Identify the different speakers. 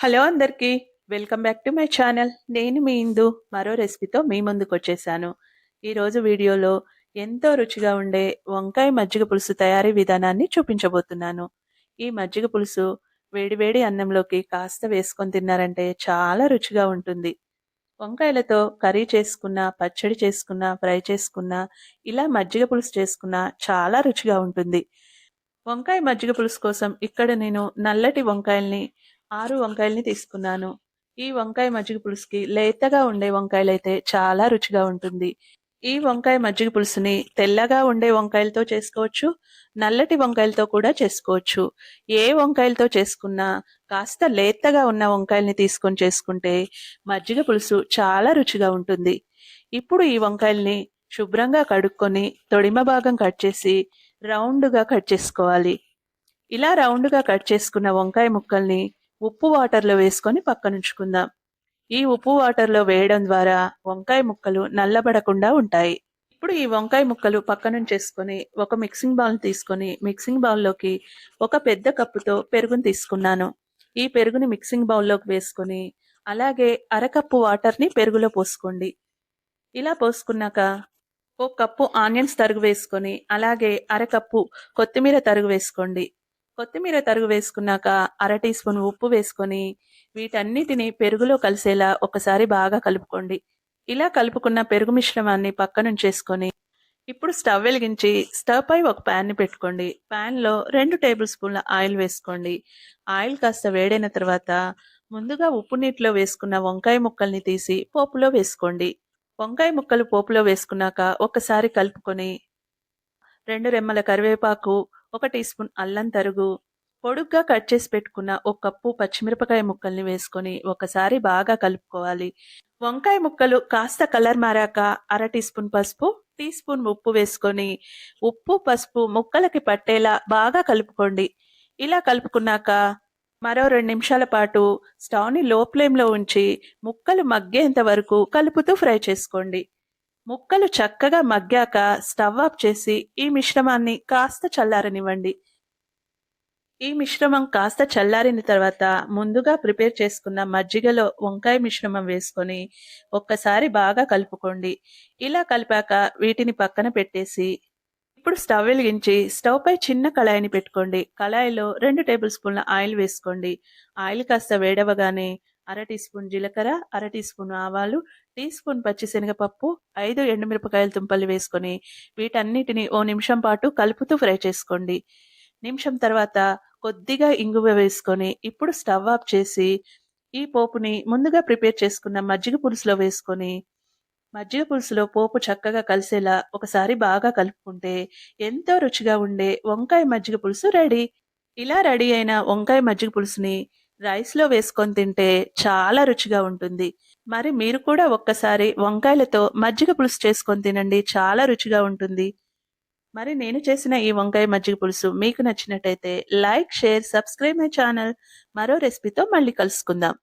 Speaker 1: Hello అందరికీ welcome back to my channel. నేను మీ ఇందు మరో రెసిపీతో మీ ముందుకు వచ్చేసాను. ఈరోజు వీడియోలో ఎంతో రుచిగా ఉండే వంకాయ మజ్జిగ పులుసు తయారీ విధానాన్ని చూపించబోతున్నాను. ఈ మజ్జిగ పులుసు వేడివేడి అన్నంలోకి కాస్త వేసుకొని తిన్నారంటే చాలా రుచిగా ఉంటుంది. వంకాయలతో కర్రీ చేసుకున్న పచ్చడి చేసుకున్న ఫ్రై చేసుకున్న ఇలా మజ్జిగ పులుసు చేసుకున్న చాలా రుచిగా ఉంటుంది. వంకాయ మజ్జిగ పులుసు కోసం ఇక్కడ నేను నల్లటి వంకాయల్ని ఆరు వంకాయల్ని తీసుకున్నాను. ఈ వంకాయ మజ్జిగ పులుసుకి లేతగా ఉండే వంకాయలైతే చాలా రుచిగా ఉంటుంది. ఈ వంకాయ మజ్జిగ పులుసుని తెల్లగా ఉండే వంకాయలతో చేసుకోవచ్చు నల్లటి వంకాయలతో కూడా చేసుకోవచ్చు. ఏ వంకాయలతో చేసుకున్నా కాస్త లేతగా ఉన్న వంకాయల్ని తీసుకొని చేసుకుంటే మజ్జిగ పులుసు చాలా రుచిగా ఉంటుంది. ఇప్పుడు ఈ వంకాయల్ని శుభ్రంగా కడుక్కొని తొడిమ భాగం కట్ చేసి రౌండ్గా కట్ చేసుకోవాలి. ఇలా రౌండ్గా కట్ చేసుకున్న వంకాయ ముక్కల్ని ఉప్పు వాటర్లో వేసుకొని పక్కనుంచుకుందాం ఈ ఉప్పు వాటర్లో వేయడం ద్వారా వంకాయ ముక్కలు నల్లబడకుండా ఉంటాయి. ఇప్పుడు ఈ వంకాయ ముక్కలు పక్కనుంచేసుకొని ఒక మిక్సింగ్ బౌల్ తీసుకొని మిక్సింగ్ బౌల్లోకి ఒక పెద్ద కప్పుతో పెరుగుని తీసుకున్నాను. ఈ పెరుగుని మిక్సింగ్ బౌల్లోకి వేసుకొని అలాగే అరకప్పు వాటర్ని పెరుగులో పోసుకోండి. ఇలా పోసుకున్నాక ఒక కప్పు ఆనియన్స్ తరుగు వేసుకొని అలాగే అరకప్పు కొత్తిమీర తరుగు వేసుకోండి. కొత్తిమీర తరుగు వేసుకున్నాక అర టీ స్పూన్ ఉప్పు వేసుకొని వీటన్నిటిని పెరుగులో కలిసేలా ఒకసారి బాగా కలుపుకోండి. ఇలా కలుపుకున్న పెరుగు మిశ్రమాన్ని పక్కనుంచేసుకొని ఇప్పుడు స్టవ్ వెలిగించి స్టవ్ పై ఒక ప్యాన్ని పెట్టుకోండి. ప్యాన్లో రెండు టేబుల్ స్పూన్ల ఆయిల్ వేసుకోండి. ఆయిల్ కాస్త వేడైన తర్వాత ముందుగా ఉప్పు నీటిలో వేసుకున్న వంకాయ ముక్కల్ని తీసి పోపులో వేసుకోండి. వంకాయ ముక్కలు పోపులో వేసుకున్నాక ఒకసారి కలుపుకొని రెండు రెమ్మల కరివేపాకు ఒక టీ స్పూన్ అల్లం తరుగు పొడుగ్గా కట్ చేసి పెట్టుకున్న ఒక కప్పు పచ్చిమిరపకాయ ముక్కల్ని వేసుకొని ఒకసారి బాగా కలుపుకోవాలి. వంకాయ ముక్కలు కాస్త కలర్ మారాక అర టీ స్పూన్ పసుపు టీ స్పూన్ ఉప్పు వేసుకొని ఉప్పు పసుపు ముక్కలకి పట్టేలా బాగా కలుపుకోండి. ఇలా కలుపుకున్నాక మరో రెండు నిమిషాల పాటు స్టవ్ని లో ఫ్లేమ్లో ఉంచి ముక్కలు మగ్గేంత వరకు కలుపుతూ ఫ్రై చేసుకోండి. ముక్కలు చక్కగా మగ్గాక స్టవ్ ఆఫ్ చేసి ఈ మిశ్రమాన్ని కాస్త చల్లారనివ్వండి. ఈ మిశ్రమం కాస్త చల్లారిన తర్వాత ముందుగా ప్రిపేర్ చేసుకున్న మజ్జిగలో వంకాయ మిశ్రమం వేసుకొని ఒక్కసారి బాగా కలుపుకోండి. ఇలా కలిపాక వీటిని పక్కన పెట్టేసి ఇప్పుడు స్టవ్ వెలిగించి స్టవ్ పై చిన్న కళాయిని పెట్టుకోండి. కళాయిలో రెండు టేబుల్ స్పూన్ల ఆయిల్ వేసుకోండి. ఆయిల్ కాస్త వేడవగానే అర టీ స్పూన్ జీలకర్ర అర టీ స్పూన్ ఆవాలు టీ స్పూన్ పచ్చిశనగపప్పు ఐదు ఎండుమిరపకాయల తుంపలు వేసుకొని వీటన్నిటిని ఓ నిమిషం పాటు కలుపుతూ ఫ్రై చేసుకోండి. నిమిషం తర్వాత కొద్దిగా ఇంగువ వేసుకొని ఇప్పుడు స్టవ్ ఆఫ్ చేసి ఈ పోపుని ముందుగా ప్రిపేర్ చేసుకున్న మజ్జిగ పులుసులో వేసుకొని మజ్జిగ పులుసులో పోపు చక్కగా కలిసేలా ఒకసారి బాగా కలుపుకుంటే ఎంతో రుచిగా ఉండే వంకాయ మజ్జిగ పులుసు రెడీ. ఇలా రెడీ అయిన వంకాయ మజ్జిగ పులుసుని రైస్లో వేసుకొని తింటే చాలా రుచిగా ఉంటుంది. మరి మీరు కూడా ఒక్కసారి వంకాయలతో మజ్జిగ పులుసు చేసుకొని తినండి చాలా రుచిగా ఉంటుంది. మరి నేను చేసిన ఈ వంకాయ మజ్జిగ పులుసు మీకు నచ్చినట్టయితే like share subscribe my channel. మరో రెసిపీతో మళ్ళీ కలుసుకుందాం.